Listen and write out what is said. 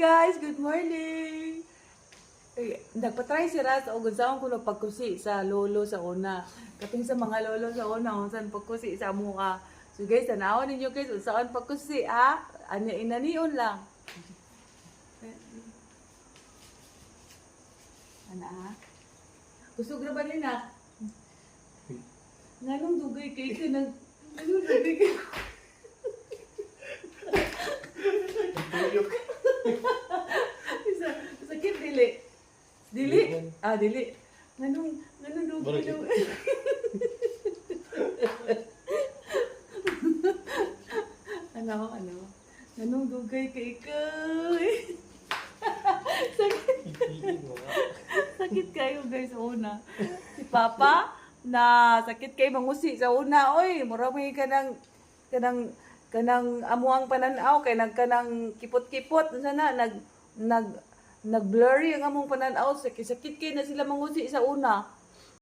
Guys, good morning! Nagpatry si Raz o gunsaon ko na pagkusi sa lolo sa una. Kating sa mga lolo sa una, kung saan pagkusi sa mukha. So guys, tanawan ninyo guys, kung saan pagkusi ha? Ano, inanion lang. Ano ha? Kusog na ba nina? Nganong dugay kay ka nag... Nganong dugay kay Isa, sakit dili. Dili? Ah, dili. Nganong, nganong Bakit? daw. ano, ano? Nganong dugay ka? sakit, sakit kayo guys una. Si Papa, na sakit kay mangusi sa una. Oy, mura may kanang, kanang, kanang amuang pananaw, kay nag kanang kipot-kipot. Sana, nag, nag, nag-blurry ang among pananaw. Sakit, sakit kay na sila mangusi sa una.